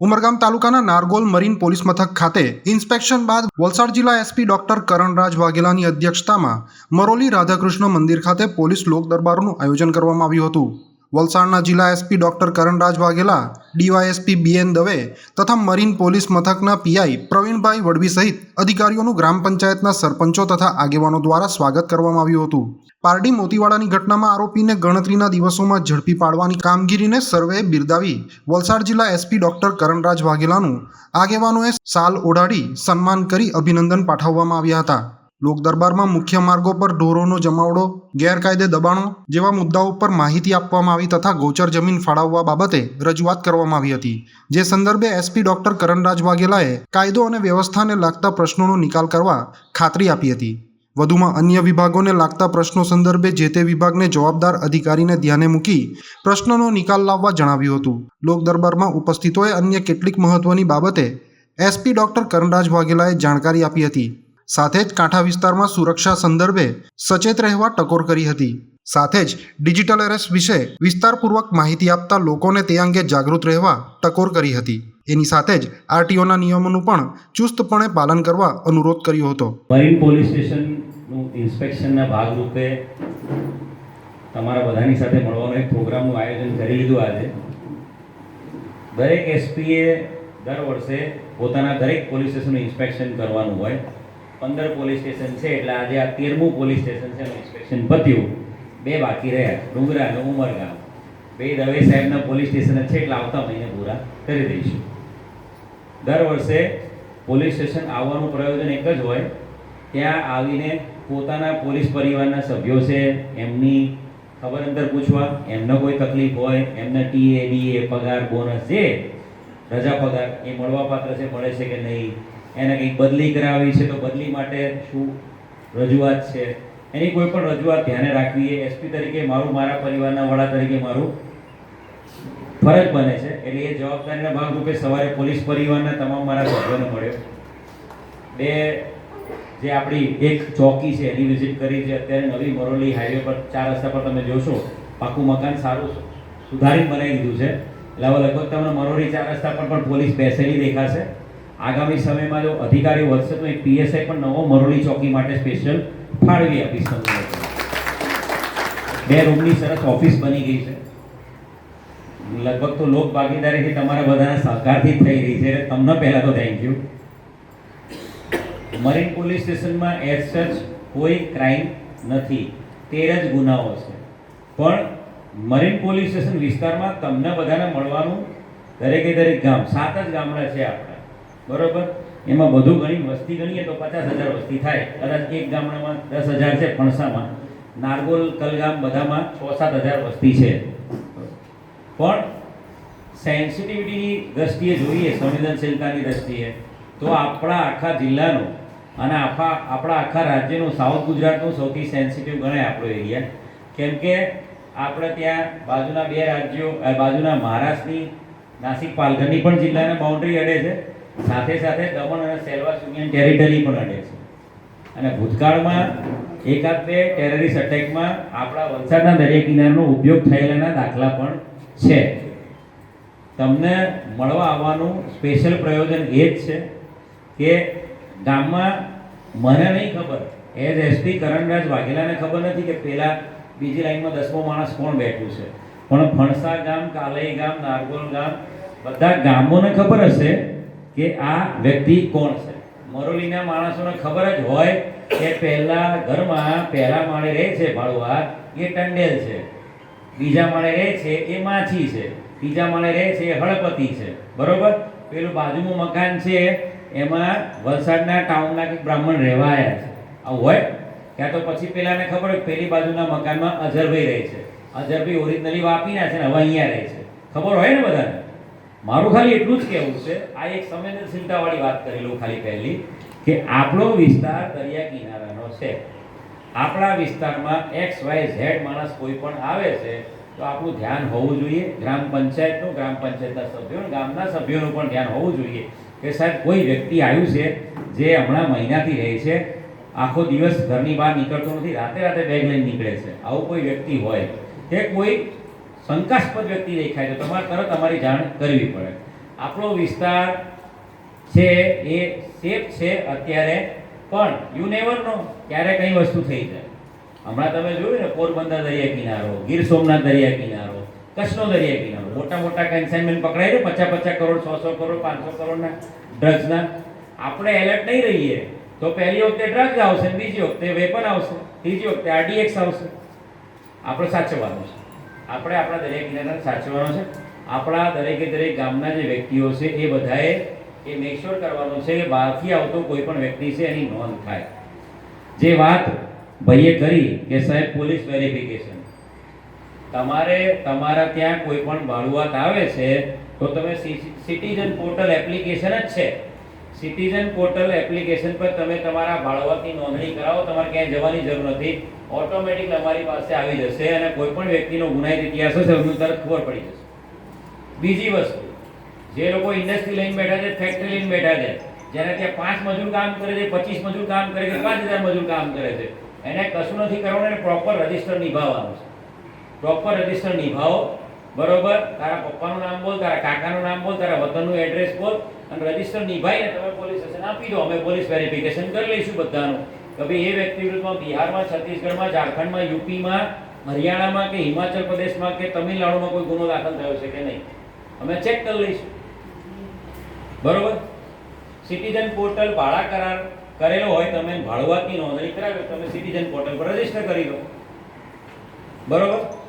ઉમરગામ તાલુકાના Nargol marine police મથક ખાતે ઇન્સ્પેક્શન બાદ વલસાડ જિલ્લા એસપી ડોક્ટર કરણરાજ વાઘેલાની અધ્યક્ષતામાં મરોલી રાધાકૃષ્ણ મંદિર ખાતે પોલીસ લોક દરબારનું આયોજન કરવામાં આવ્યું હતું. વલસાડના જિલ્લા SP doctor Karanraj Vaghela, DYSP BN Dave તથા મરીન પોલીસ મથકના પીઆઈ પ્રવીણભાઈ વડવી સહિત અધિકારીઓનું ગ્રામ પંચાયતના સરપંચો તથા આગેવાનો દ્વારા સ્વાગત કરવામાં આવ્યું હતું. પારડી મોતીવાડાની ઘટનામાં આરોપીને ગણતરીના દિવસોમાં ઝડપી પાડવાની કામગીરીને સર્વેએ બિરદાવી વલસાડ જિલ્લા એસપી ડોક્ટર કરણરાજ વાઘેલાનું આગેવાનોએ સાલ ઓઢાડી સન્માન કરી અભિનંદન પાઠવવામાં આવ્યા હતા. લોક દરબારમાં મુખ્ય માર્ગો પર ઢોરોનો જમાવડો, ગેરકાયદે દબાણો જેવા મુદ્દાઓ પર માહિતી આપવામાં આવી તથા ગોચર જમીન ફાળવવા બાબતે રજૂઆત કરવામાં આવી હતી. જે સંદર્ભે એસપી ડોક્ટર કરણરાજ વાઘેલાએ કાયદો અને વ્યવસ્થાને લાગતા પ્રશ્નોનો નિકાલ કરવા ખાતરી આપી હતી. વધુમાં અન્ય વિભાગોને લાગતા પ્રશ્નો સંદર્ભે જે તે વિભાગને જવાબદાર અધિકારીને ધ્યાને મૂકી પ્રશ્નનો નિકાલ લાવવા જણાવ્યું હતું. લોકદરબારમાં ઉપસ્થિતોએ અન્ય કેટલીક મહત્વની બાબતે એસપી ડોક્ટર કરણરાજ વાઘેલાએ જાણકારી આપી હતી. સાથે જ કાંઠા વિસ્તારમાં સુરક્ષા સંદર્ભે સચેત રહેવા ટકોર કરી હતી. સાથે જ ડિજિટલ એરેસ્ટ વિશે વિસ્તારપૂર્વક માહિતી આપતા લોકોને તે અંગે જાગૃત રહેવા ટકોર કરી હતી. એની સાથે જ આરટીઓના નિયમોનું પણ ચુસ્તપણે પાલન કરવા અનુરોધ કર્યો હતો. મરીન પોલીસ સ્ટેશનનું ઇન્સ્પેક્શનના ભાગરૂપે તમારા બધાની સાથે મળવાનો એક પ્રોગ્રામનું આયોજન કરી લીધું આજે. દરેક એસપીએ દર વર્ષે પોતાના દરેક પોલીસ સ્ટેશનનું ઇન્સ્પેક્શન કરવાનું હોય. પંદર પોલીસ સ્ટેશન છે, એટલે આજે આ તેરમું પોલીસ સ્ટેશન છે, એનું ઇન્સ્પેક્શન પત્યું. બે બાકી રહ્યા ડુંગરા અને ઉમરગામ. બે દવે સાહેબના પોલીસ સ્ટેશન છે, એટલે આવતા મહિને પૂરા કરી દઈશું. દર વર્ષે પોલીસ સ્ટેશન આવવાનું પ્રયોજન એક જ હોય, ત્યાં આવીને પોતાના પોલીસ પરિવારના સભ્યો છે, એમની ખબર અંદર પૂછવા, એમને કોઈ તકલીફ હોય, એમને ટીએ એ પગાર, બોનસ જે રજા પગાર એ મળવાપાત્ર છે, મળે છે કે નહીં એને કંઈક બદલી કરાવી છે તો બદલી માટે શું રજૂઆત છે? એની કોઈ પણ રજૂઆત ધ્યાને રાખવી એ એસપી તરીકે મારું, મારા પરિવારના વડા તરીકે મારું ફરજ બને છે. એટલે એ જવાબદારીના ભાગરૂપે સવારે પોલીસ પરિવારના તમામ મારા સભ્યોને મળ્યો. બે, જે આપણી એક ચોકી છે, એની વિઝિટ કરી છે અત્યારે નવી મરોલી હાઈવે પર ચાર રસ્તા પર તમે જોશો, પાકું મકાન સારું સુધારીને બનાવી દીધું છે. એટલે લગભગ તમને મરોલી ચાર રસ્તા પર પણ પોલીસ બેસેલી દેખાશે. આગામી સમયમાં જો અધિકારી વધશે તો એક પીએસઆઈ પણ નવો મરોલી ચોકી માટે સ્પેશિયલ ફાળવી આપીશ તમને. બે રૂમની સરસ ઓફિસ બની ગઈ છે. લગભગ તો લોક ભાગીદારીથી તમારા બધાના સહકારથી થઈ રહી છે. તમને પહેલાં તો થેન્ક યુ મરીન પોલીસ સ્ટેશનમાં એઝ સચ કોઈ ક્રાઇમ નથી. તેર જ ગુનાઓ છે. પણ મરીન પોલીસ સ્ટેશન વિસ્તારમાં તમને બધાને મળવાનું દરેકે દરેક ગામ, સાત જ ગામડા છે આપણા બરોબર? એમાં બધું ગણી, વસ્તી ગણીએ તો પચાસ હજાર વસ્તી થાય. કદાચ એક ગામડામાં દસ હજાર છે ફણસામાં. નારગોલ, કલગામ બધામાં છ સાત હજાર વસ્તી છે. પણ સેન્સિટિવિટીની દ્રષ્ટિએ જોઈએ, સંવેદનશીલતાની દ્રષ્ટિએ, તો આપણા આખા જિલ્લાનું અને આખા, આપણા આખા રાજ્યનું સાઉથ ગુજરાતનું સૌથી સેન્સિટિવ ગણાય આપણો એરિયા કેમ કે આપણે ત્યાં બાજુના બે રાજ્યો બાજુના મહારાષ્ટ્રની, નાસિક, પાલઘરની પણ જિલ્લાને બાઉન્ડ્રી અડે છે. સાથે સાથે દમણ અને સેલવાસ યુનિયન ટેરિટરી પણ અડે છે. અને ભૂતકાળમાં એકાદ બે ટેરરિસ્ટ અટેકમાં આપણા વલસાડના દરિયા કિનારાનો ઉપયોગ થયેલાના દાખલા પણ છે. તમને મળવા આવવાનું સ્પેશિયલ પ્રયોજન એ જ છે કે ગામમાં મને નહીં ખબર એઝ એસપી કરણરાજ વાઘેલાને ખબર નથી કે પેલા બીજી લાઈનમાં દસમો માણસ કોણ બેઠું છે. પણ ફણસા ગામ, કાલઈ ગામ, નારગોલ ગામ, બધા ગામોને ખબર હશે કે આ વ્યક્તિ કોણ છે? મરોલીના માણસોને ખબર જ હોય કે પહેલા ઘરમાં પહેલા માળે રહે છે ભાડુઆ, એ ટંડેલ છે. બીજા માળે રહે છે, એ માછી છે. ત્રીજા માળે રહે છે, એ હળપતિ છે. બરોબર? પેલું બાજુનું મકાન છે, એમાં વલસાડના ટાઉનના કંઈક બ્રાહ્મણ રહેવાયા છે. આવું હોય? ક્યાં તો પછી પેલાને ખબર હોય પેલી બાજુના મકાનમાં અજરભાઈ રહે છે. અજરભાઈ ઓરિજિનલી વાપીના છે ને હવે અહીંયા રહે છે. ખબર હોય ને બધાને? મારું ખાલી એટલું જ કહેવું છે, આ એક સંવેદનશીલતાવાળી વાત કરી લઉં ખાલી પહેલી, કે આપણો વિસ્તાર દરિયા કિનારાનો છે. આપણા વિસ્તારમાં એક્સ વાય ઝેડ માણસ કોઈ પણ આવે છે, તો આપણું ધ્યાન હોવું જોઈએ. ગ્રામ પંચાયતનું, ગ્રામ પંચાયતના સભ્યો ગામના સભ્યોનું પણ ધ્યાન હોવું જોઈએ. કે સાહેબ, કોઈ વ્યક્તિ આવ્યું છે, જે હમણાં મહિનાથી રહે છે, આખો દિવસ ઘરની બહાર નીકળતો નથી, રાતે રાતે બેગ લઈને નીકળે છે. આવું કોઈ વ્યક્તિ હોય. કે કોઈ શંકાસ્પદ વ્યક્તિ દેખાય તો તમારે તરત અમારી જાણ કરવી પડે. આપણો વિસ્તાર છે, એ સેફ છે અત્યારે, પણ યુ નેવર નો ક્યારે કઈ વસ્તુ થઈ જાય. હમણાં તમે જોયું ને, પોરબંદર દરિયા કિનારો, ગીર સોમનાથ દરિયા કિનારો, કચ્છનો દરિયા કિનારો, મોટા મોટા કન્સાઇનમેન્ટ પકડાય ને પચાસ પચાસ કરોડ, સો સો કરોડ, પાંચસો કરોડના ડ્રગ્સના આપણે એલર્ટ નહીં રહીએ, તો પહેલી વખતે ડ્રગ્સ આવશે, બીજી વખતે વેપન આવશે, ત્રીજી વખતે આરડીએક્સ આવશે. આપણે સાચવવાનું છે. આપણે આપણા દરેક કિનારાને સાચવવાનો છે. આપણા દરેકે દરેક ગામના જે વ્યક્તિઓ છે, એ બધાએ એ મેકશ્યોર કરવાનો છે કે બહારથી આવતો કોઈ પણ વ્યક્તિ છે, એની નોંધ થાય. જે વાત ભાઈએ કરી કે સાહેબ, પોલીસ વેરિફિકેશન તમારે તમારા ત્યાં કોઈ પણ ભાડુઆત આવે છે, તો તમે સિટીઝન પોર્ટલ એપ્લિકેશન જ છે. સિટીઝન પોર્ટલ એપ્લિકેશન પર તમે તમારા ભાડુઆતની નોંધણી કરાવો, તમારે ક્યાંય જવાની જરૂર નથી. ઓટોમેટિક અમારી પાસે આવી જશે અને કોઈ પણ વ્યક્તિનો ગુનાહિત ઇતિહાસ હશે, એમને તરત ખબર પડી જશે. બીજી વસ્તુ, જે લોકો ઇન્ડસ્ટ્રી લઈને બેઠા છે, ફેક્ટરી લઈને બેઠા છે, જેને ત્યાં પાંચ મજૂર કામ કરે છે, પચીસ મજૂર કામ કરે છે, પાંચ હજાર મજૂર કામ કરે છે, એને કશું નથી કરવાનું, એને પ્રોપર રજિસ્ટર નિભાવવાનું છે. પ્રોપર રજિસ્ટર નિભાવો. બરોબર? તારા પપ્પાનું નામ બોલ, તારા કાકાનું નામ બોલ, તારા વતનનું એડ્રેસ બોલ અને રજિસ્ટર નિભાઈને તમે પોલીસ સ્ટેશન આપી દો. અમે પોલીસ વેરિફિકેશન કરી લઈશું બધાનું. કે ભાઈ એ વ્યક્તિ વિરુદ્ધમાં બિહારમાં, છત્તીસગઢમાં, ઝારખંડમાં, યુપીમાં, હરિયાણામાં કે હિમાચલ પ્રદેશમાં કે તમિલનાડુમાં કોઈ ગુનો દાખલ થયો છે કે નહીં? અમે ચેક કરી લઈશું. બરોબર? સિટીઝન પોર્ટલ ભાડા કરાર કરેલો હોય તમે ભાડુઆતની નોંધણી કરાવ્યો તમે સિટીઝન પોર્ટલ પર રજિસ્ટર કરી દો. બરોબર?